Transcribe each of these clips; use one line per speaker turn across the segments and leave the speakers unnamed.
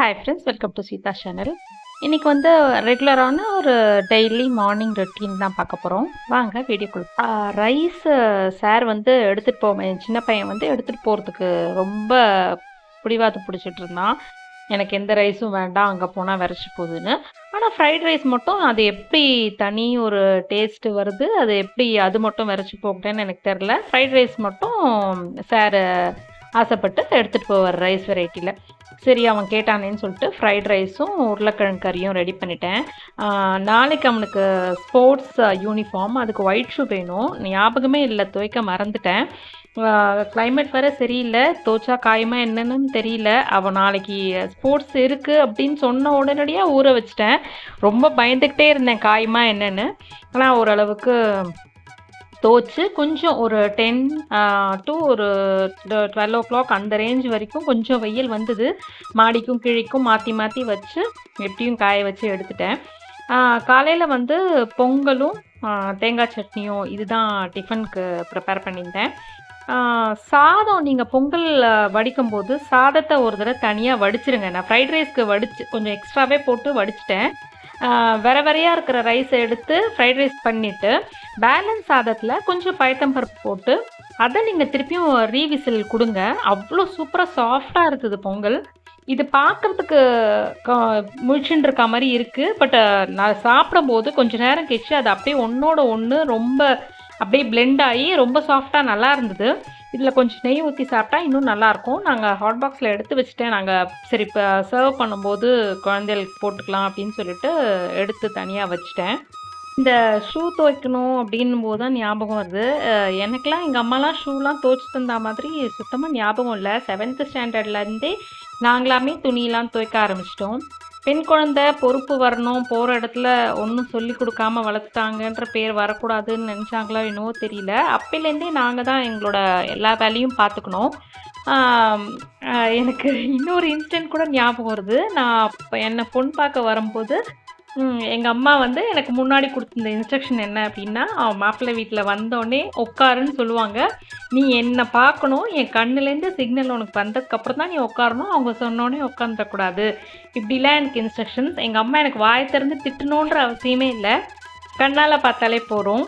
Hi friends welcome to Sita channel இன்றைக்கி வந்து ரெகுலரான ஒரு டெய்லி மார்னிங் ரொட்டீன் தான் பார்க்க போகிறோம் வாங்க வீடியோ வீடியோக்குள் ரைஸ் சார் வந்து எடுத்துகிட்டு போவேன் என் சின்ன பையன் வந்து எடுத்துகிட்டு போகிறதுக்கு ரொம்ப பிடிவாதம் பிடிச்சிட்டு இருந்தான். எனக்கு எந்த ரைஸும் வேண்டாம் அங்கே போனால் விரைச்சி போகுதுன்னு ஆனால் ஃப்ரைட் ரைஸ் மட்டும் அது எப்படி தனி ஒரு டேஸ்ட்டு வருது அது எப்படி அது மட்டும் விரைச்சி போகட்டேன்னு எனக்கு தெரில ஃப்ரைட் ரைஸ் மட்டும் சார் ஆசைப்பட்டு எடுத்துகிட்டு போவார் ரைஸ் வெரைட்டியில் சரி அவன் கேட்டானேன்னு சொல்லிட்டு ஃப்ரைட் ரைஸும் உருளைக்கிழங்கு கறியும் ரெடி பண்ணிட்டேன். நாளைக்கு அவனுக்கு ஸ்போர்ட்ஸ் யூனிஃபார்ம் அதுக்கு ஒயிட் ஷூ வேணும். ஞாபகமே இல்லை துவைக்க மறந்துட்டேன். கிளைமேட் வேறு சரியில்லை. தோச்சா காயமாக என்னன்னு தெரியல. அவன் நாளைக்கு ஸ்போர்ட்ஸ் இருக்குது அப்படின்னு சொன்ன உடனடியாக ஊற வச்சிட்டேன். ரொம்ப பயந்துக்கிட்டே இருந்தேன் காயமாக என்னென்னு. ஆனால் ஓரளவுக்கு தோச்சு கொஞ்சம் ஒரு டென் டு ஒரு டுவெல் ஓ கிளாக் அந்த ரேஞ்ச் வரைக்கும் கொஞ்சம் வெயில் வந்தது. மாடிக்கும் கிழிக்கும் மாற்றி மாற்றி வச்சு எப்படியும் காய வச்சு எடுத்துட்டேன். காலையில் வந்து பொங்கலும் தேங்காய் சட்னியும் இதுதான் டிஃபனுக்கு ப்ரிப்பேர் பண்ணியிருந்தேன். சாதம் நீங்கள் பொங்கல் வடிக்கும் போது சாதத்தை ஒரு தடவை தனியாக வடிச்சிருங்க. நான் ஃப்ரைட் ரைஸ்க்கு வடிச்சு கொஞ்சம் எக்ஸ்ட்ராவே போட்டு வடிச்சிட்டேன். வர வெற வெறையாக இருக்கிற ரைஸை எடுத்து ஃப்ரைட் ரைஸ் பண்ணிவிட்டு பேலன்ஸ் சாதத்தில் கொஞ்சம் பயத்தம்பருப்பு போட்டு அதை நீங்கள் திருப்பியும் ரீவிசில் கொடுங்க. அவ்வளோ சூப்பராக சாஃப்டாக இருக்குது பொங்கல். இது பார்க்குறதுக்கு முழிச்சுன்னு இருக்க மாதிரி இருக்குது பட் நான் சாப்பிடும்போது கொஞ்சம் நேரம் கழிச்சு அது அப்படியே ஒன்றோட ஒன்று ரொம்ப அப்படியே பிளெண்ட் ஆகி ரொம்ப சாஃப்டாக நல்லா இருந்தது. இதில் கொஞ்சம் நெய் ஊற்றி சாப்பிட்டா இன்னும் நல்லாயிருக்கும் நாங்கள் ஹாட் பாக்ஸில் எடுத்து வச்சுட்டேன். நாங்கள் சரி இப்போ சர்வ் பண்ணும்போது குழந்தைகளுக்கு போட்டுக்கலாம் அப்படின்னு சொல்லிட்டு எடுத்து தனியாக வச்சுட்டேன். இந்த ஷூ துவைக்கணும் அப்படின்னும் போது தான் ஞாபகம் வருது. அஹ் எனக்கெல்லாம் எங்கள் அம்மாலாம் ஷூலாம் துவைச்சு தந்தா மாதிரி சுத்தமாக ஞாபகம் இல்லை. செவன்த்து ஸ்டாண்டர்ட்லேருந்தே நாங்களாமே துணியெலாம் துவைக்க ஆரம்பிச்சிட்டோம். பெண் குழந்தை பொறுப்பு வரணும் போகிற இடத்துல ஒன்றும் சொல்லி கொடுக்காம வளர்த்துட்டாங்கன்ற பேர் வரக்கூடாதுன்னு நினச்சாங்களோ என்னவோ தெரியல. அப்போலேருந்தே நாங்கள் தான் எங்களோட எல்லா வேலையும் பார்த்துக்கணும். எனக்கு இன்னொரு இன்சிடென்ட் கூட ஞாபகம் வருது. நான் என்னை பொண்ணு பார்க்க வரும்போது எங்கள் அம்மா வந்து எனக்கு முன்னாடி கொடுத்துருந்த இன்ஸ்ட்ரக்ஷன் என்ன அப்படின்னா அவன் மாப்பிள்ளை வீட்டில் வந்தோடனே உட்காருன்னு சொல்லுவாங்க. நீ என்னை பார்க்கணும் என் கண்ணுலேருந்து சிக்னல் உனக்கு வந்ததுக்கப்புறம் தான் நீ உட்காரணும். அவங்க சொன்னோடனே உட்காந்துடக்கூடாது இப்படிலாம் எனக்கு இன்ஸ்ட்ரக்ஷன்ஸ் எங்கள் அம்மா எனக்கு வாய் திறந்து திட்டணுன்ற அவசியமே இல்லை. கண்ணால் பார்த்தாலே போகிறோம்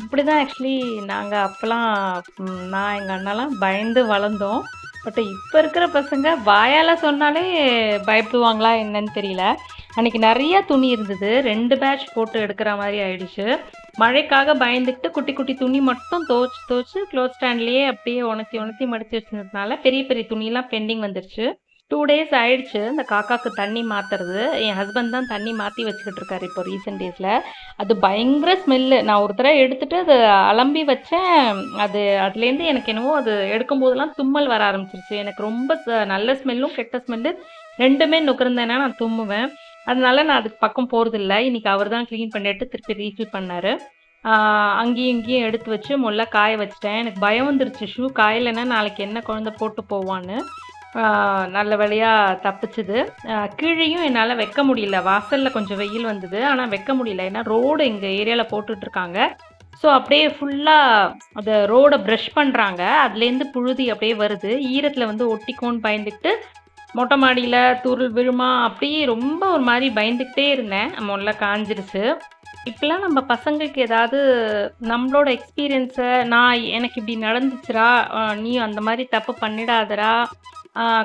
இப்படி தான் ஆக்சுவலி நாங்கள் அப்போலாம் நான் எங்கள் அண்ணாலாம் பயந்து வளர்ந்தோம். பட் இப்போ இருக்கிற பசங்க வாயால் சொன்னாலே பயப்படுவாங்களா என்னன்னு தெரியல. அன்றைக்கி நிறைய துணி இருந்தது. ரெண்டு பேட்ச் போட்டு எடுக்கிற மாதிரி ஆயிடுச்சு. மழைக்காக பயந்துக்கிட்டு குட்டி குட்டி துணி மட்டும் துவச்சி துவச்சி க்ளோத் ஸ்டாண்ட்லேயே அப்படியே உணர்த்தி உணர்த்தி மடித்து வச்சிருந்ததுனால பெரிய பெரிய துணியெல்லாம் பெண்டிங் வந்துருச்சு. டூ டேஸ் ஆயிடுச்சு. இந்த காக்காக்கு தண்ணி மாற்றுறது என் ஹஸ்பண்ட் தான் தண்ணி மாற்றி வச்சுக்கிட்டு இருக்காரு இப்போ ரீசெண்ட் டேஸில் அது பயங்கர ஸ்மெல்லு நான் ஒரு தடவை எடுத்துட்டு அது அலம்பி வச்சேன். அது அதுலேருந்து எனக்கு என்னவோ அது எடுக்கும்போதெல்லாம் தும்மல் வர ஆரம்பிச்சிருச்சு. எனக்கு ரொம்ப நல்ல ஸ்மெல்லும் கெட்ட ஸ்மெல்லு ரெண்டுமே நுகர்ந்தேன்னா நான் தும்முவேன். அதனால நான் அதுக்கு பக்கம் போகிறதில்ல இன்னைக்கு அவர் தான் க்ளீன் பண்ணிட்டு திருப்பி ரீஃபில் பண்ணார். அங்கேயும் இங்கேயும் எடுத்து வச்சு முல்ல காய வச்சிட்டேன். எனக்கு பயம் வந்துருச்சு. ஷூ காயலைன்னா நாளைக்கு என்ன குழந்தை போட்டு போவான்னு. நல்ல வேலையாக தப்பிச்சுது. கீழேயும் என்னால் வைக்க முடியல. வாசலில் கொஞ்சம் வெயில் வந்தது. ஆனால் வைக்க முடியல. ஏன்னா ரோடு எங்கள் ஏரியாவில் போட்டுட்ருக்காங்க. ஸோ அப்படியே ஃபுல்லாக அந்த ரோடை ப்ரஷ் பண்ணுறாங்க அதுலேருந்து புழுதி அப்படியே வருது. ஈரத்தில் வந்து ஒட்டிக்கோன்னு பயந்துக்கிட்டு மொட்டை மாடியில் துருள் விழுமா? அப்படியே ரொம்ப ஒரு மாதிரி பயந்துக்கிட்டே இருந்தேன். முதல்ல காஞ்சிருச்சு. இப்போலாம் நம்ம பசங்களுக்கு ஏதாவது நம்மளோட எக்ஸ்பீரியன்ஸை நான் எனக்கு இப்படி நடந்துச்சுரா? நீ அந்த மாதிரி தப்பு பண்ணிடாதடா?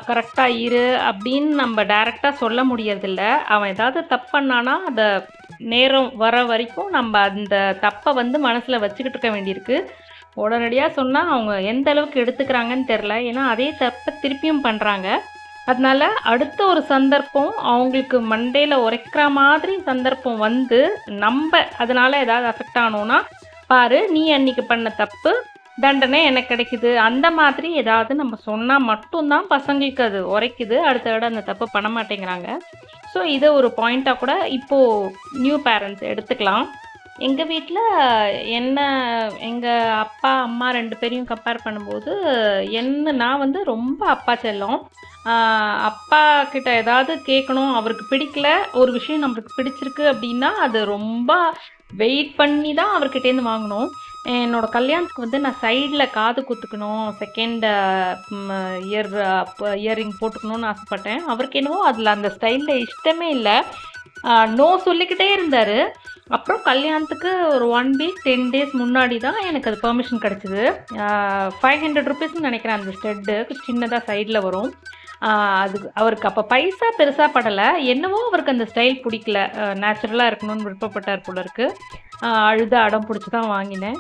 கரெக்டாக இரு அப்படின்னு நம்ம டைரெக்டாக சொல்ல முடியறதில்ல. அவன் ஏதாவது தப்பு பண்ணானா அதை நேரம் வர வரைக்கும் நம்ம அந்த தப்பை வந்து மனசில் வச்சுக்கிட்டு இருக்க வேண்டியிருக்கு. உடனடியாக சொன்னால் அவங்க எந்த அளவுக்கு எடுத்துக்கிறாங்கன்னு தெரில ஏன்னா அதே தப்பை திருப்பியும் பண்ணுறாங்க அதனால் அடுத்த ஒரு சந்தர்ப்பம் அவங்களுக்கு மண்டையில் உரைக்கிற மாதிரி சந்தர்ப்பம் வந்து நம்ம அதனால் ஏதாவது அஃபெக்ட் ஆனோன்னா பாரு நீ அன்னைக்கு பண்ண தப்பு தண்டனை எனக்கு கிடைக்குது. அந்த மாதிரி ஏதாவது நம்ம சொன்னால் மட்டும்தான் பசங்களுக்கு அது உரைக்குது. அடுத்த தடவை அந்த தப்பு பண்ண மாட்டேங்கிறாங்க. ஸோ இதை ஒரு பாயிண்ட்டாக கூட இப்போது நியூ பேரண்ட்ஸ் எடுத்துக்கலாம். எங்கள் வீட்டில் என்ன எங்கள் அப்பா அம்மா ரெண்டு பேரையும் கம்பேர் பண்ணும்போது என்ன நான் வந்து ரொம்ப அப்பா செல்லம். அப்பா கிட்ட ஏதாவது கேட்கணும் அவருக்கு பிடிக்கல ஒரு விஷயம் நம்மளுக்கு பிடிச்சிருக்கு அப்படின்னா அது ரொம்ப வெயிட் பண்ணி தான் அவர்கிட்டேருந்து வாங்கணும். என்னோட கல்யாணத்துக்கு வந்து நான் சைடில் காது குத்துக்கணும் செகண்ட் இயர் இயரிங் போட்டுக்கணும்னு ஆசைப்பட்டேன். அவருக்கு என்னவோ அதில் அந்த ஸ்டைலில் இஷ்டமே இல்லை. நோ சொல்லிக்கிட்டே இருந்தார். அப்புறம் கல்யாணத்துக்கு ஒரு ஒன் வீக் டென் டேஸ் முன்னாடி தான் எனக்கு அது பெர்மிஷன் கிடச்சிது. ஃபைவ் ஹண்ட்ரட் ருபீஸ்னு நினைக்கிறேன் அந்த ஸ்டெட்டு சின்னதாக சைடில் வரும். அது அவருக்கு அப்போ பைசா பெருசாக படலை. என்னவோ அவருக்கு அந்த ஸ்டைல் பிடிக்கல. நேச்சுரலாக இருக்கணும்னு விருப்பப்பட்டார் போல இருக்கு. அழுத அடம் பிடிச்சி தான் வாங்கினேன்.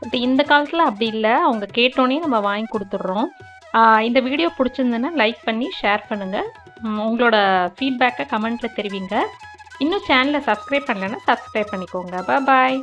பட் இந்த காலத்தில் அப்படி இல்லை. அவங்க கேட்டோன்னே நம்ம வாங்கி கொடுத்துட்றோம். இந்த வீடியோ பிடிச்சிருந்ததுன்னா லைக் பண்ணி ஷேர் பண்ணுங்கள் உங்களோட ஃபீட்பேக்கை கமெண்ட்டில் தெரிவிங்க. இன்னும் சேனலை சப்ஸ்கிரைப் பண்ணலைன்னா சப்ஸ்கிரைப் பண்ணிக்கோங்க. பாய்